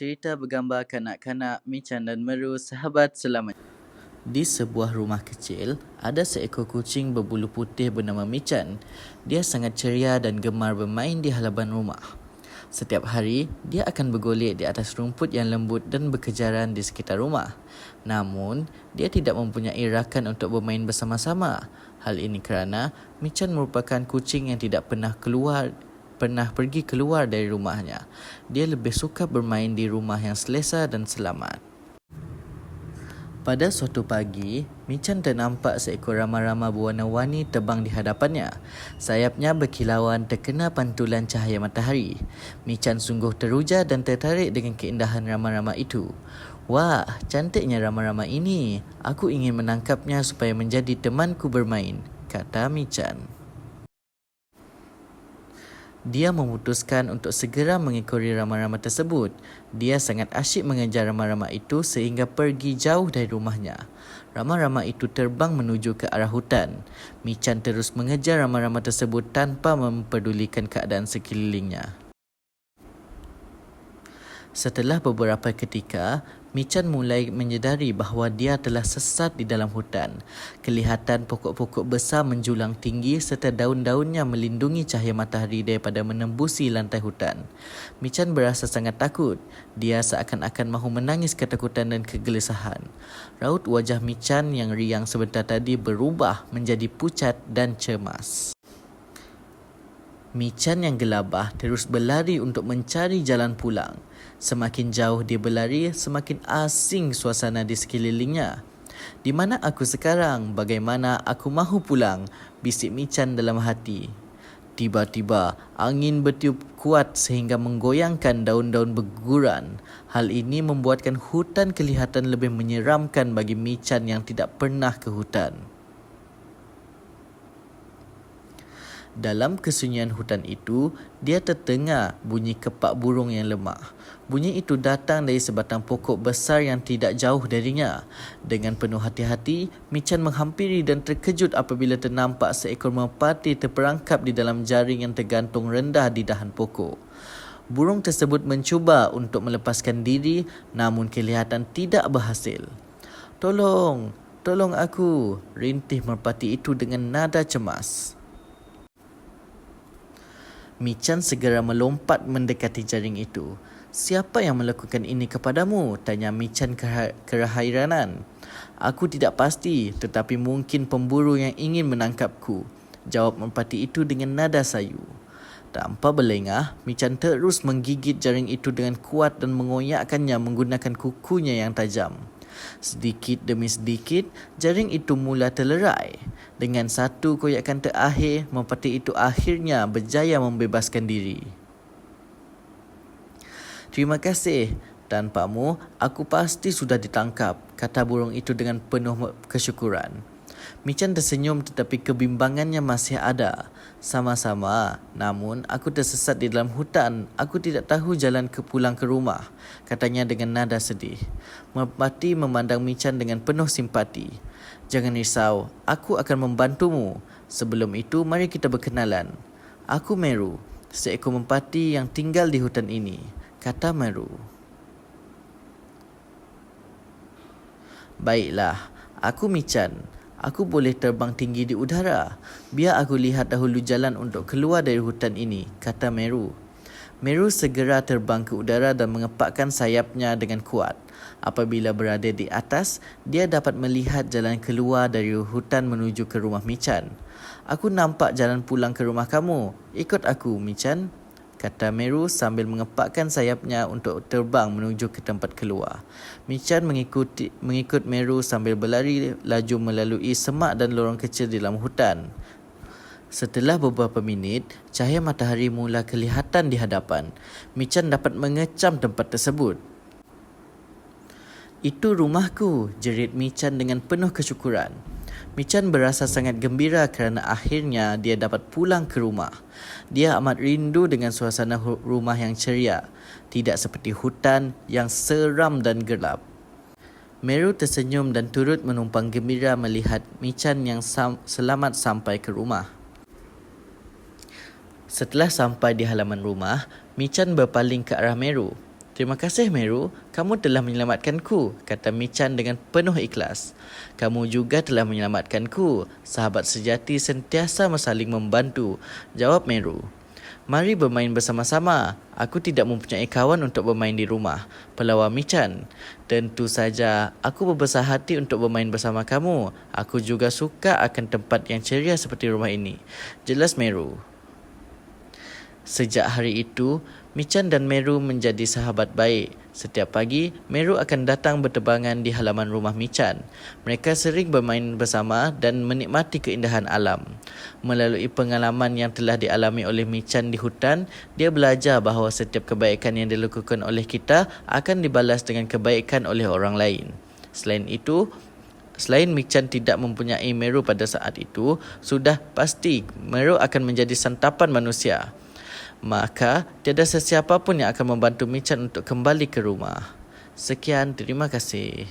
Cerita bergambar kanak-kanak Michan dan Meru sahabat selamanya. Di sebuah rumah kecil, ada seekor kucing berbulu putih bernama Michan. Dia sangat ceria dan gemar bermain di halaman rumah. Setiap hari, dia akan bergolek di atas rumput yang lembut dan berkejaran di sekitar rumah. Namun, dia tidak mempunyai rakan untuk bermain bersama-sama. Hal ini kerana Michan merupakan kucing yang tidak pernah keluar pernah pergi keluar dari rumahnya. Dia lebih suka bermain di rumah yang selesa dan selamat. Pada suatu pagi, Michan ternampak seekor rama-rama berwarna-warni terbang di hadapannya. Sayapnya berkilauan terkena pantulan cahaya matahari. Michan sungguh teruja dan tertarik dengan keindahan rama-rama itu. Wah, cantiknya rama-rama ini. Aku ingin menangkapnya supaya menjadi temanku bermain, kata Michan. Dia memutuskan untuk segera mengikuti rama-rama tersebut. Dia sangat asyik mengejar rama-rama itu sehingga pergi jauh dari rumahnya. Rama-rama itu terbang menuju ke arah hutan. Michan terus mengejar rama-rama tersebut tanpa mempedulikan keadaan sekelilingnya. Setelah beberapa ketika, Michan mulai menyedari bahawa dia telah sesat di dalam hutan. Kelihatan pokok-pokok besar menjulang tinggi serta daun-daunnya melindungi cahaya matahari daripada menembusi lantai hutan. Michan berasa sangat takut. Dia seakan-akan mahu menangis ketakutan dan kegelisahan. Raut wajah Michan yang riang sebentar tadi berubah menjadi pucat dan cemas. Michan yang gelabah terus berlari untuk mencari jalan pulang. Semakin jauh dia berlari, semakin asing suasana di sekelilingnya. Di mana aku sekarang? Bagaimana aku mahu pulang? Bisik Michan dalam hati. Tiba-tiba, angin bertiup kuat sehingga menggoyangkan daun-daun berguguran. Hal ini membuatkan hutan kelihatan lebih menyeramkan bagi Michan yang tidak pernah ke hutan. Dalam kesunyian hutan itu, dia terdengar bunyi kepak burung yang lemah. Bunyi itu datang dari sebatang pokok besar yang tidak jauh darinya. Dengan penuh hati-hati, Michan menghampiri dan terkejut apabila ternampak seekor merpati terperangkap di dalam jaring yang tergantung rendah di dahan pokok. Burung tersebut mencuba untuk melepaskan diri namun kelihatan tidak berhasil. Tolong, tolong aku, rintih merpati itu dengan nada cemas. Michan segera melompat mendekati jaring itu. Siapa yang melakukan ini kepadamu? Tanya Michan keheranan. Aku tidak pasti tetapi mungkin pemburu yang ingin menangkapku. Jawab merpati itu dengan nada sayu. Tanpa berlengah, Michan terus menggigit jaring itu dengan kuat dan mengoyakkannya menggunakan kukunya yang tajam. Sedikit demi sedikit, jaring itu mula terlerai. Dengan satu koyakan terakhir, merpati itu akhirnya berjaya membebaskan diri. Terima kasih. Tanpamu, aku pasti sudah ditangkap, kata burung itu dengan penuh kesyukuran. Michan tersenyum tetapi kebimbangannya masih ada. Sama-sama, namun aku tersesat di dalam hutan. Aku tidak tahu jalan ke pulang ke rumah, katanya dengan nada sedih. Merpati memandang Michan dengan penuh simpati. Jangan risau, aku akan membantumu. Sebelum itu, mari kita berkenalan. Aku Meru, seekor merpati yang tinggal di hutan ini, kata Meru. Baiklah, aku Michan. Aku boleh terbang tinggi di udara. Biar aku lihat dahulu jalan untuk keluar dari hutan ini, kata Meru. Meru segera terbang ke udara dan mengepakkan sayapnya dengan kuat. Apabila berada di atas, dia dapat melihat jalan keluar dari hutan menuju ke rumah Michan. Aku nampak jalan pulang ke rumah kamu. Ikut aku, Michan kata Meru sambil mengepakkan sayapnya untuk terbang menuju ke tempat keluar. Michan mengikuti mengikut Meru sambil berlari laju melalui semak dan lorong kecil di dalam hutan. Setelah beberapa minit, cahaya matahari mula kelihatan di hadapan. Michan dapat mengecam tempat tersebut. Itu rumahku, jerit Michan dengan penuh kesyukuran. Michan berasa sangat gembira kerana akhirnya dia dapat pulang ke rumah. Dia amat rindu dengan suasana rumah yang ceria, tidak seperti hutan yang seram dan gelap. Meru tersenyum dan turut menumpang gembira melihat Michan yang sam- selamat sampai ke rumah. Setelah sampai di halaman rumah, Michan berpaling ke arah Meru. Terima kasih Meru, kamu telah menyelamatkanku, kata Michan dengan penuh ikhlas. Kamu juga telah menyelamatkanku. Sahabat sejati sentiasa saling membantu, jawab Meru. Mari bermain bersama-sama. Aku tidak mempunyai kawan untuk bermain di rumah. Pelawar Michan. Tentu saja, aku berbesar hati untuk bermain bersama kamu. Aku juga suka akan tempat yang ceria seperti rumah ini. Jelas Meru. Sejak hari itu, Michan dan Meru menjadi sahabat baik. Setiap pagi, Meru akan datang bertebangan di halaman rumah Michan. Mereka sering bermain bersama dan menikmati keindahan alam. Melalui pengalaman yang telah dialami oleh Michan di hutan, dia belajar bahawa setiap kebaikan yang dilakukan oleh kita akan dibalas dengan kebaikan oleh orang lain. Selain itu, Selain Michan tidak mempunyai Meru pada saat itu, sudah pasti Meru akan menjadi santapan manusia maka tiada sesiapa pun yang akan membantu Michan untuk kembali ke rumah. Sekian, terima kasih.